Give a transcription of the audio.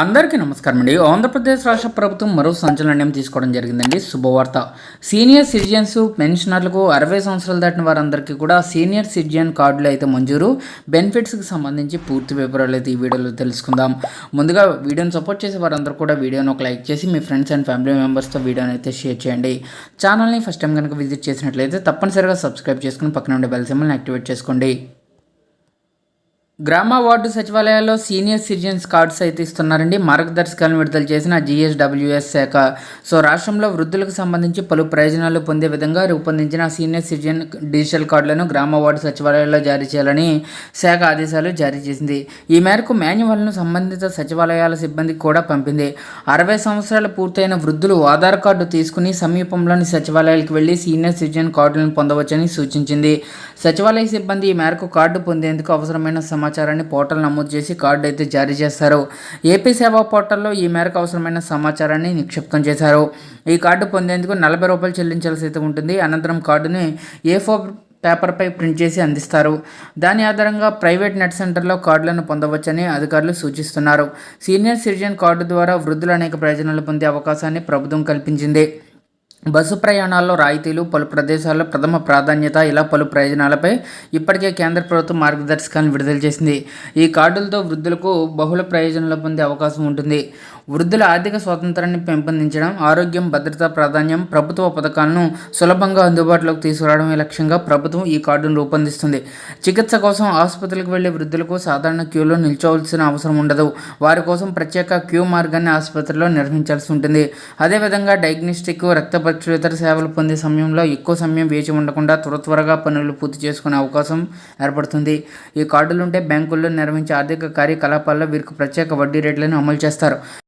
అందరికీ నమస్కారం అండి. ఆంధ్రప్రదేశ్ రాష్ట్ర ప్రభుత్వం మరో సంచలన నిర్ణయం తీసుకోవడం జరిగిందండి. శుభవార్త. సీనియర్ సిటిజన్స్ పెన్షనర్లకు అరవై సంవత్సరాలు దాటిన వారందరికీ కూడా సీనియర్ సిటిజన్ కార్డులు అయితే మంజూరు. బెనిఫిట్స్కి సంబంధించి పూర్తి వివరాలు అయితే ఈ వీడియోలో తెలుసుకుందాం. ముందుగా వీడియోని సపోర్ట్ చేసే వారందరూ కూడా వీడియోని ఒక లైక్ చేసి మీ ఫ్రెండ్స్ అండ్ ఫ్యామిలీ మెంబర్స్తో వీడియోని అయితే షేర్ చేయండి. ఛానల్ని ఫస్ట్ టైం కనుక విజిట్ చేసినట్లయితే తప్పనిసరిగా సబ్స్క్రైబ్ చేసుకుని పక్కన ఉండే బెల్ సింబల్ని యాక్టివేట్ చేసుకోండి. గ్రామ వార్డు సచివాలయాల్లో సీనియర్ సిటిజన్స్ కార్డ్స్ అయితే ఇస్తున్నారండి. మార్గదర్శకాలను విడుదల చేసిన జిఎస్డబ్ల్యూఎస్ శాఖ. సో రాష్ట్రంలో వృద్ధులకు సంబంధించి పలు ప్రయోజనాలు పొందే విధంగా రూపొందించిన సీనియర్ సిటిజన్ డిజిటల్ కార్డులను గ్రామ వార్డు సచివాలయాల్లో జారీ చేయాలని శాఖ ఆదేశాలు జారీ చేసింది. ఈ మేరకు మాన్యువల్ను సంబంధిత సచివాలయాల సిబ్బందికి కూడా పంపింది. అరవై సంవత్సరాలు పూర్తయిన వృద్ధులు ఆధార్ కార్డు తీసుకుని సమీపంలోని సచివాలయాలకు వెళ్ళి సీనియర్ సిటిజన్ కార్డులను పొందవచ్చని సూచించింది. సచివాలయ సిబ్బంది ఈ మేరకు కార్డు పొందేందుకు అవసరమైన సమాచారాన్ని పోర్టల్ నమోదు చేసి కార్డు అయితే జారీ చేస్తారు. ఏపీ సేవా పోర్టల్లో ఈ మేరకు అవసరమైన సమాచారాన్ని నిక్షిప్తం చేశారు. ఈ కార్డు పొందేందుకు నలభై రూపాయలు చెల్లించాల్సి అయితే ఉంటుంది. అనంతరం కార్డుని ఏ ఫోర్ పేపర్పై ప్రింట్ చేసి అందిస్తారు. దాని ఆధారంగా ప్రైవేట్ నెట్ సెంటర్లో కార్డులను పొందవచ్చని అధికారులు సూచిస్తున్నారు. సీనియర్ సిటిజన్ కార్డు ద్వారా వృద్ధులు అనేక ప్రయోజనాలు పొందే అవకాశాన్ని ప్రభుత్వం కల్పించింది. బస్సు ప్రయాణాల్లో రాయితీలు పలు ప్రదేశాల్లో ప్రథమ ప్రాధాన్యత ఇలా పలు ప్రయోజనాలపై ఇప్పటికే కేంద్ర ప్రభుత్వం మార్గదర్శకాలను విడుదల చేసింది. ఈ కార్డులతో వృద్ధులకు బహుళ ప్రయోజనాలు పొందే అవకాశం ఉంటుంది. వృద్ధుల ఆర్థిక స్వాతంత్రాన్ని పెంపొందించడం ఆరోగ్యం భద్రత ప్రాధాన్యం ప్రభుత్వ పథకాలను సులభంగా అందుబాటులోకి తీసుకురావడమే లక్ష్యంగా ప్రభుత్వం ఈ కార్డును రూపొందిస్తుంది. చికిత్స కోసం ఆసుపత్రులకు వెళ్ళే వృద్ధులకు సాధారణ క్యూలో నిల్చోవలసిన అవసరం ఉండదు. వారి కోసం ప్రత్యేక క్యూ మార్గాన్ని ఆసుపత్రిలో నిర్వహించాల్సి ఉంటుంది. అదేవిధంగా డయాగ్నోస్టిక్ రక్త పరీక్షలు ఇతర సేవలు పొందే సమయంలో ఎక్కువ సమయం వేచి ఉండకుండా త్వర త్వరగా పనులు పూర్తి చేసుకునే అవకాశం ఏర్పడుతుంది. ఈ కార్డులుంటే బ్యాంకుల్లో నిర్వహించే ఆర్థిక కార్యకలాపాల్లో వీరికి ప్రత్యేక వడ్డీ రేట్లను అమలు చేస్తారు.